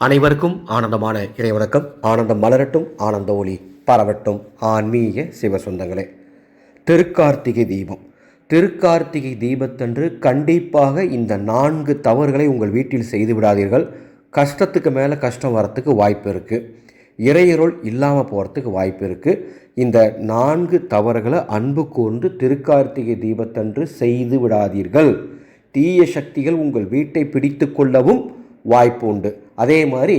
அனைவருக்கும் ஆனந்தமான இறைவணக்கம். ஆனந்தம் மலரட்டும் ஆனந்த ஒளி பரவட்டும். ஆன்மீக சிவசொந்தங்களே திருக்கார்த்திகை தீபம். திருக்கார்த்திகை தீபத்தன்று கண்டிப்பாக இந்த நான்கு தவறுகளை உங்கள் வீட்டில் செய்து விடாதீர்கள். கஷ்டத்துக்கு மேலே கஷ்டம் வரத்துக்கு வாய்ப்பு இருக்குது இறையருள் இல்லாமல் போகிறதுக்கு வாய்ப்பு இருக்குது இந்த நான்கு தவறுகளை அன்பு கூர்ந்து திருக்கார்த்திகை தீபத்தன்று செய்து விடாதீர்கள். தீய சக்திகள் உங்கள் வீட்டை பிடித்து கொள்ளவும் வாய்ப்பு உண்டு. அதே மாதிரி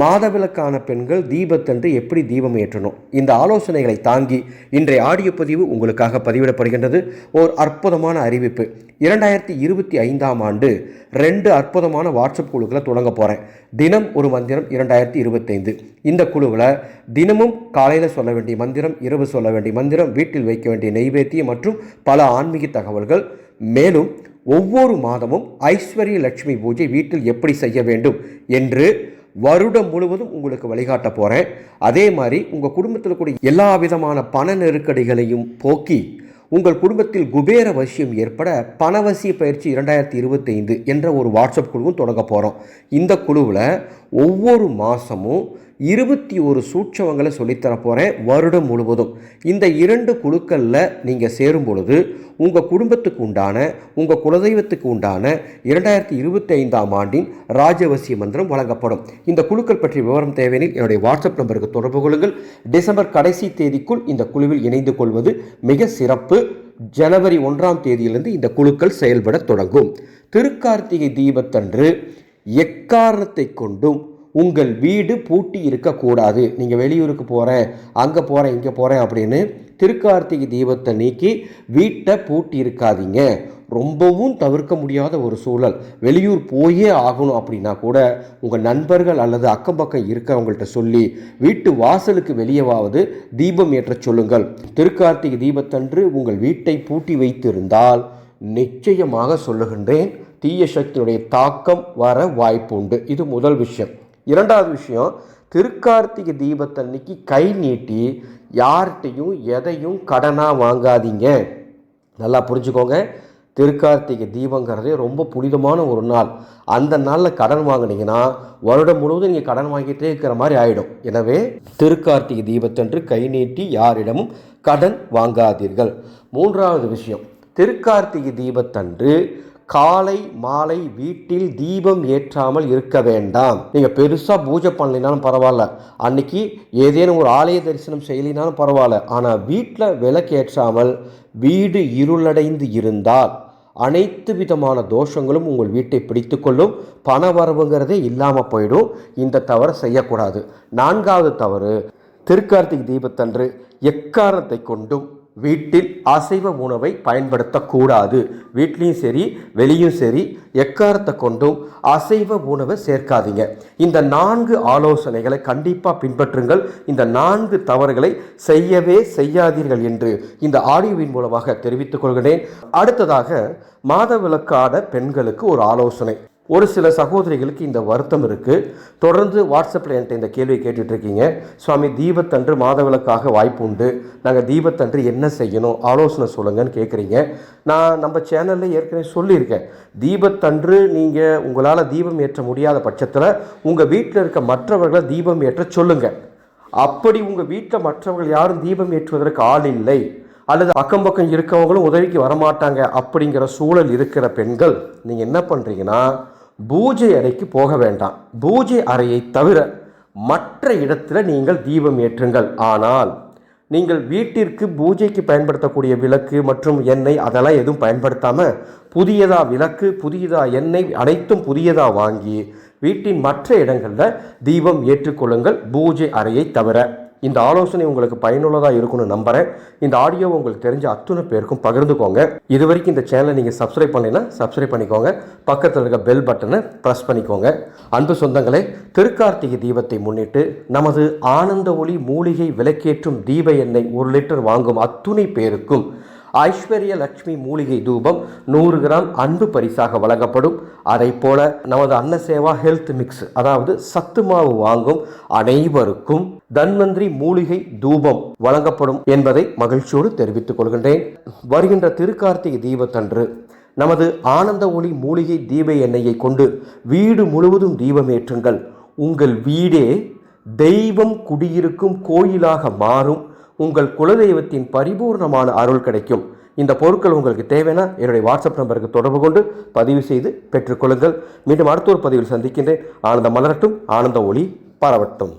மாதவிலக்கான பெண்கள் தீபத்தன்று எப்படி தீபம் ஏற்றணும்? இந்த ஆலோசனைகளை தாங்கி இன்றைய ஆடியோ பதிவு உங்களுக்காக பதிவிடப்படுகின்றது. ஓர் அற்புதமான அறிவிப்பு. இரண்டாயிரத்தி இருபத்தி ஐந்தாம் ஆண்டு ரெண்டு அற்புதமான வாட்ஸ்அப் குழுக்களை தொடங்க போகிறேன் தினம் ஒரு மந்திரம் இரண்டாயிரத்தி இருபத்தைந்து இந்த குழுவில் தினமும் காலையில் சொல்ல வேண்டிய மந்திரம் இரவு சொல்ல வேண்டிய மந்திரம் வீட்டில் வைக்க வேண்டிய நெய்வேத்தியம் மற்றும் பல ஆன்மீக தகவல்கள். மேலும் ஒவ்வொரு மாதமும் ஐஸ்வர்ய லட்சுமி பூஜை வீட்டில் எப்படி செய்ய வேண்டும் என்று வருடம் முழுவதும் உங்களுக்கு வழிகாட்ட போகிறேன் அதே மாதிரி உங்கள் குடும்பத்தில் கூடிய எல்லா விதமான பண நெருக்கடிகளையும் போக்கி உங்கள் குடும்பத்தில் குபேர வசியம் ஏற்பட பணவசிய பயிற்சி இரண்டாயிரத்தி இருபத்தைந்து என்ற ஒரு வாட்ஸ்அப் குழுவும் தொடங்க போகிறோம் இந்த குழுவில் ஒவ்வொரு மாதமும் இருபத்தி ஒரு சூட்சவங்களை சொல்லித்தர போகிறேன் வருடம் முழுவதும். இந்த இரண்டு குழுக்களில் நீங்கள் சேரும் பொழுது உங்கள் குடும்பத்துக்கு உண்டான உங்கள் குலதெய்வத்துக்கு உண்டான இரண்டாயிரத்தி இருபத்தி ஐந்தாம் ஆண்டின் ராஜவசிய மந்திரம் வழங்கப்படும். இந்த குழுக்கள் பற்றிய விவரம் தேவையில் என்னுடைய வாட்ஸ்அப் நம்பருக்கு தொடர்பு கொள்ளுங்கள். டிசம்பர் கடைசி தேதிக்குள் இந்த குழுவில் இணைந்து கொள்வது மிக சிறப்பு. ஜனவரி ஒன்றாம் தேதியிலிருந்து இந்த குழுக்கள் செயல்பட தொடங்கும். திருக்கார்த்திகை தீபத்தன்று எக்காரணத்தை கொண்டும் உங்கள் வீடு பூட்டி இருக்கக்கூடாது. நீங்கள் வெளியூருக்கு போகிறேன் அங்கே போகிறேன் இங்கே போகிறேன் அப்படின்னு திருக்கார்த்திகை தீபத்தை நீக்கி வீட்டை பூட்டி இருக்காதீங்க. ரொம்பவும் தவிர்க்க முடியாத ஒரு சூழல். வெளியூர் போயே ஆகணும் அப்படின்னா கூட உங்கள் நண்பர்கள் அல்லது அக்கம் பக்கம் இருக்கிறவங்கள்ட்ட சொல்லி வீட்டு வாசலுக்கு வெளியவாவது தீபம் ஏற்றச் சொல்லுங்கள். திருக்கார்த்திகை தீபத்தன்று உங்கள் வீட்டை பூட்டி வைத்திருந்தால் நிச்சயமாக சொல்லுகின்றேன் தீய சக்தியுடைய தாக்கம் வர வாய்ப்பு உண்டு இது முதல் விஷயம். இரண்டாவது விஷயம் திருக்கார்த்திகை தீபத்தன்னைக்கு கை நீட்டி யார்கிட்டையும் எதையும் கடனாக வாங்காதீங்க. நல்லா புரிஞ்சுக்கோங்க. திருக்கார்த்திகை தீபங்கிறதே ரொம்ப புனிதமான ஒரு நாள். அந்த நாளில் கடன் வாங்கினீங்கன்னா வருடம் முழுவதும் நீங்கள் கடன் வாங்கிட்டே இருக்கிற மாதிரி ஆகிடும் எனவே திருக்கார்த்திகை தீபத்தன்று கை நீட்டி யாரிடமும் கடன் வாங்காதீர்கள். மூன்றாவது விஷயம் திருக்கார்த்திகை தீபத்தன்று காலை மாலை வீட்டில் தீபம் ஏற்றாமல் இருக்க வேண்டாம். நீங்கள் பெருசாக பூஜை பண்ணலினாலும் பரவாயில்ல. அன்னைக்கு ஏதேனும் ஒரு ஆலய தரிசனம் செய்யலினாலும் பரவாயில்ல. ஆனால் வீட்டில் விளக்கு ஏற்றாமல் வீடு இருளடைந்து இருந்தால் அனைத்து விதமான தோஷங்களும் உங்கள் வீட்டை பிடித்துக்கொள்ளும் பண வரவுங்கிறதே இல்லாமல் போயிடும். இந்த தவறை செய்யக்கூடாது. நான்காவது தவறு திருக்கார்த்திகை தீபத்தன்று எக்காரணத்தை கொண்டும் வீட்டில் அசைவ உணவை பயன்படுத்தக்கூடாது. வீட்லேயும் சரி வெளியும் சரி எக்காரத்தை கொண்டும் அசைவ உணவை சேர்க்காதீங்க. இந்த நான்கு ஆலோசனைகளை கண்டிப்பாக பின்பற்றுங்கள். இந்த நான்கு தவறுகளை செய்யவே செய்யாதீர்கள் என்று இந்த ஆடியோவின் மூலமாக தெரிவித்துக் கொள்கிறேன். அடுத்ததாக மாதவிலக்கான பெண்களுக்கு ஒரு ஆலோசனை. ஒரு சில சகோதரிகளுக்கு இந்த வருத்தம் இருக்குது தொடர்ந்து வாட்ஸ்அப்பில் என்கிட்ட இந்த கேள்வியை கேட்டுட்ருக்கீங்க. சுவாமி தீபத்தன்று மாதவிளக்காக வாய்ப்பு உண்டு. நாங்கள் தீபத்தன்று என்ன செய்யணும்? ஆலோசனை சொல்லுங்கன்னு கேட்குறீங்க நான் நம்ம சேனலில் ஏற்கனவே சொல்லியிருக்கேன். தீபத்தன்று நீங்கள் உங்களால் தீபம் ஏற்ற முடியாத பட்சத்தில் உங்கள் வீட்டில் இருக்க மற்றவர்களை தீபம் ஏற்ற சொல்லுங்கள் அப்படி உங்கள் வீட்டில் மற்றவர்கள் யாரும் தீபம் ஏற்றுவதற்கு ஆள் இல்லை. அல்லது அக்கம் பக்கம் இருக்கவங்களும் உதவிக்கு வரமாட்டாங்க. அப்படிங்கிற சூழல் இருக்கிற பெண்கள் நீங்கள் என்ன பண்ணுறீங்கன்னா பூஜை அறைக்கு போக வேண்டாம். பூஜை அறையை தவிர மற்ற இடத்துல நீங்கள் தீபம் ஏற்றுங்கள். ஆனால் நீங்கள் வீட்டிற்கு பூஜைக்கு பயன்படுத்தக்கூடிய விளக்கு மற்றும் எண்ணெய் அதெல்லாம் எதுவும் பயன்படுத்தாமல் புதியதாக விளக்கு புதியதாக எண்ணெய் அனைத்தும் புதியதாக வாங்கி வீட்டின் மற்ற இடங்களில் தீபம் ஏற்றுக்கொள்ளுங்கள். பூஜை அறையை தவிர. இந்த ஆலோசனை உங்களுக்கு பயனுள்ளதாக இருக்கும்னு நம்புகிறேன் இந்த ஆடியோ உங்களுக்கு தெரிஞ்ச அத்துணை பேருக்கும் பகிர்ந்துக்கோங்க. இது வரைக்கும் இந்த சேனலை நீங்கள் சப்ஸ்கிரைப் பண்ணலைன்னா சப்ஸ்கிரைப் பண்ணிக்கோங்க. பக்கத்தில் இருக்க பெல் பட்டனை ப்ரெஸ் பண்ணிக்கோங்க. அன்பு சொந்தங்களே திருக்கார்த்திகை தீபத்தை முன்னிட்டு நமது ஆனந்த ஒளி மூலிகை விளக்கேற்றும் தீப எண்ணெய் ஒரு லிட்டர் வாங்கும் அத்துணை பேருக்கும் ஐஸ்வர்ய லட்சுமி மூலிகை தூபம் நூறு கிராம் அன்பு பரிசாக வழங்கப்படும். அதை போல நமது அன்னசேவா ஹெல்த் மிக்ஸ் அதாவது சத்து மாவு வாங்கும் அனைவருக்கும் தன்வந்திரி மூலிகை தூபம் வழங்கப்படும் என்பதை மகிழ்ச்சியோடு தெரிவித்துக் கொள்கின்றேன். வருகின்ற திருக்கார்த்திகை தீபத்தன்று நமது ஆனந்த ஒளி மூலிகை தீப எண்ணெயை கொண்டு வீடு முழுவதும் தீபமேற்றுங்கள் உங்கள் வீடே தெய்வம் குடியிருக்கும் கோயிலாக மாறும். உங்கள் குலதெய்வத்தின் பரிபூர்ணமான அருள் கிடைக்கும். இந்த பொருட்கள் உங்களுக்கு தேவைன்னா என்னுடைய வாட்ஸ்அப் நம்பருக்கு தொடர்பு கொண்டு பதிவு செய்து பெற்றுக்கொள்ளுங்கள். மீண்டும் அடுத்த ஒரு பதிவில் சந்திக்கின்றேன். ஆனந்த மலரட்டும் ஆனந்த ஒளி பரவட்டும்.